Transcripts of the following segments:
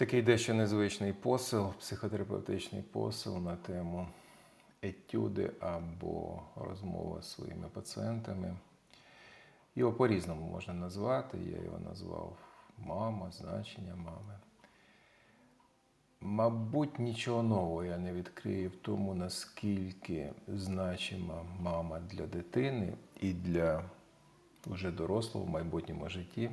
Такий дещо незвичний посил, психотерапевтичний посил на тему етюди або розмова з своїми пацієнтами. Його по-різному можна назвати. Я його назвав мама, значення мами. Мабуть, нічого нового я не відкрию в тому, наскільки значима мама для дитини і для вже дорослого в майбутньому житті.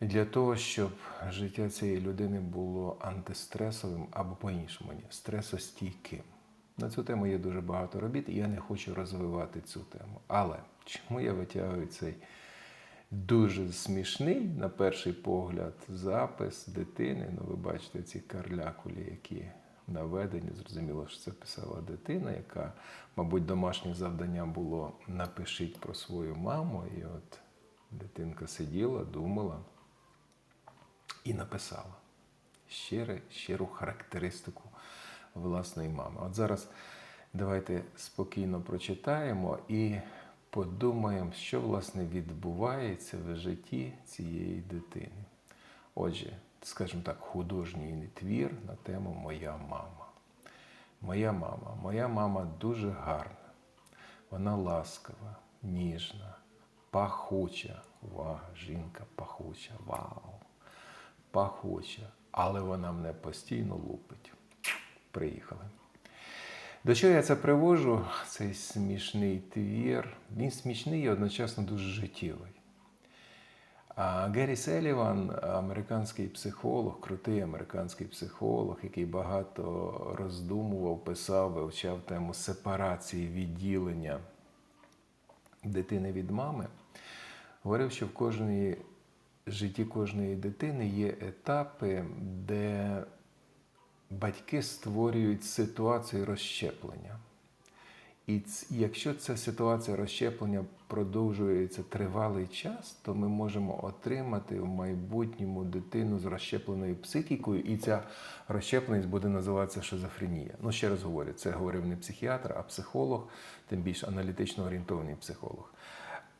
Для того, щоб життя цієї людини було антистресовим або по-іншому, стресостійким. На цю тему є дуже багато робіт, і я не хочу розвивати цю тему. Але чому я витягую цей дуже смішний, на перший погляд, запис дитини? Ну, ви бачите ці карлякулі, які наведені. Зрозуміло, що це писала дитина, яка, мабуть, домашнє завдання було напишіть про свою маму. І от дитинка сиділа, думала і написала щире, щиру характеристику власної мами. От зараз давайте спокійно прочитаємо і подумаємо, що власне відбувається в житті цієї дитини. Отже, скажімо так, художній твір на тему Моя мама. Моя мама. Моя мама дуже гарна. Вона ласкава, ніжна, пахуча. Увага, жінка пахуча. Вау! Пахуча. Але вона мене постійно лупить. Приїхали. До чого я це привожу? Цей смішний твір. Він смішний і одночасно дуже життєвий. Геррі Селіван, американський психолог, крутий американський психолог, який багато роздумував, писав, вивчав тему сепарації, відділення дитини від мами, говорив, що в кожній житті кожної дитини є етапи, де батьки створюють ситуацію розщеплення. І якщо ця ситуація розщеплення продовжується тривалий час, то ми можемо отримати в майбутньому дитину з розщепленою психікою, і ця розщепленість буде називатися шизофренія. Ну, ще раз говорю, це говорив не психіатр, а психолог, тим більше аналітично орієнтований психолог.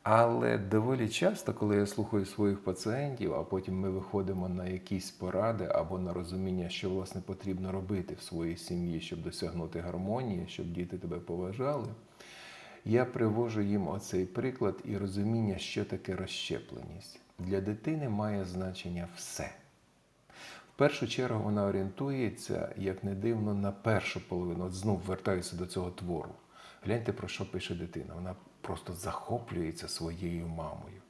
Але доволі часто, коли я слухаю своїх пацієнтів, а потім ми виходимо на якісь поради або на розуміння, що власне потрібно робити в своїй сім'ї, щоб досягнути гармонії, щоб діти тебе поважали, я привожу їм оцей приклад і розуміння, що таке розщепленість. Для дитини має значення все. В першу чергу вона орієнтується, як не дивно, на першу половину. От знов вертаюся до цього твору. Гляньте, про що пише дитина. Вона просто захоплюється своєю мамою.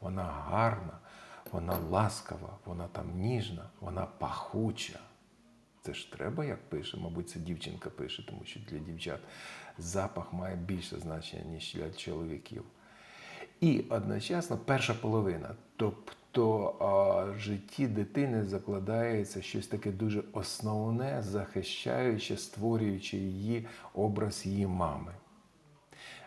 Вона гарна, вона ласкава, вона там ніжна, вона пахуча. Це ж треба, як пише, мабуть, це дівчинка пише, тому що для дівчат запах має більше значення, ніж для чоловіків. І одночасно перша половина. Тобто в житті дитини закладається щось таке дуже основне, захищаюче, створюючи її образ її мами.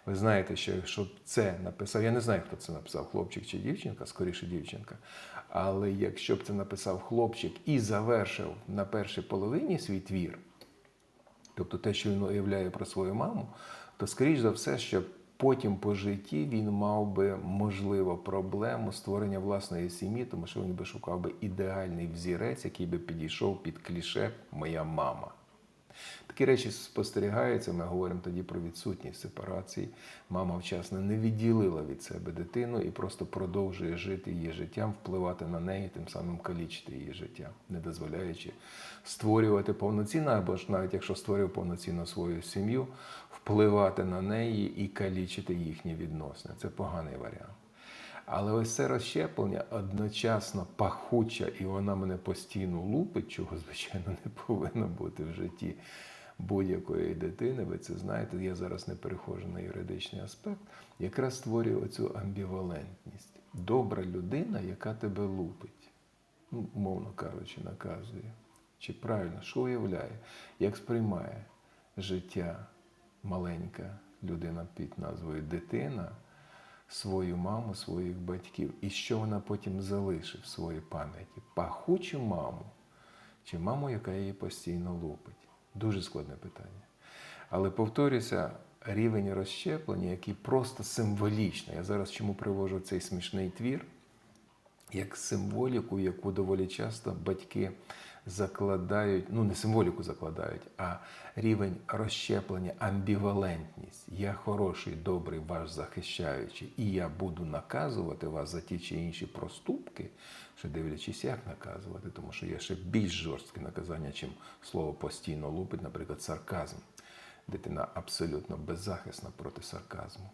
Ви знаєте, що якщо це написав, я не знаю, хто це написав, хлопчик чи дівчинка, скоріше дівчинка. Але якщо б це написав хлопчик і завершив на першій половині свій твір, тобто те, що він уявляє про свою маму, то скоріш за все, що потім по житті він мав би можливо проблему створення власної сім'ї, тому що він би шукав би ідеальний взірець, який би підійшов під кліше Моя мама. Такі речі спостерігаються, ми говоримо тоді про відсутність сепарації. Мама вчасно не відділила від себе дитину і просто продовжує жити її життям, впливати на неї, тим самим калічити її життя, не дозволяючи створювати повноцінно, або ж навіть якщо створює повноцінно свою сім'ю, впливати на неї і калічити їхні відносини. Це поганий варіант. Але ось це розщеплення одночасно пахуча, і вона мене постійно лупить, чого, звичайно, не повинно бути в житті будь-якої дитини. Ви це знаєте, я зараз не переходжу на юридичний аспект, якраз створює оцю амбівалентність. Добра людина, яка тебе лупить, ну, умовно кажучи, наказує. Чи правильно, що уявляє, як сприймає життя маленька людина під назвою дитина свою маму, своїх батьків, і що вона потім залишить в своїй пам'яті? Пахучу маму чи маму, яка її постійно лупить? Дуже складне питання. Але повторюся, рівень розщеплення, який просто символічний. Я зараз чому привожу цей смішний твір? Як символіку, яку доволі часто батьки закладають, ну не символіку закладають, а рівень розщеплення, амбівалентність. Я хороший, добрий, ваш захищаючий, і я буду наказувати вас за ті чи інші проступки, що дивлячись, як наказувати, тому що є ще більш жорстке наказання, чим слово постійно лупить, наприклад, сарказм. Дитина абсолютно беззахисна проти сарказму.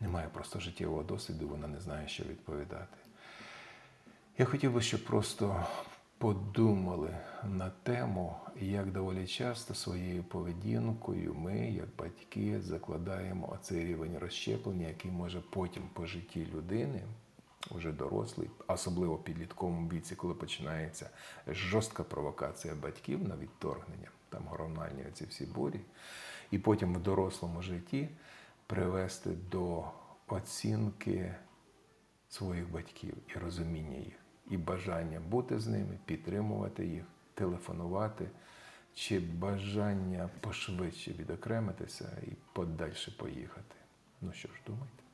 Немає просто життєвого досвіду, вона не знає, що відповідати. Я хотів би, щоб просто подумали на тему, як доволі часто своєю поведінкою ми, як батьки, закладаємо оцей рівень розщеплення, який може потім по житті людини, вже дорослий, особливо в підлітковому віці, коли починається жорстка провокація батьків на відторгнення, там гормональні ці всі бурі, і потім в дорослому житті привести до оцінки своїх батьків і розуміння їх, і бажання бути з ними, підтримувати їх, телефонувати, чи бажання пошвидше відокремитися і подальше поїхати. Ну що ж, думайте.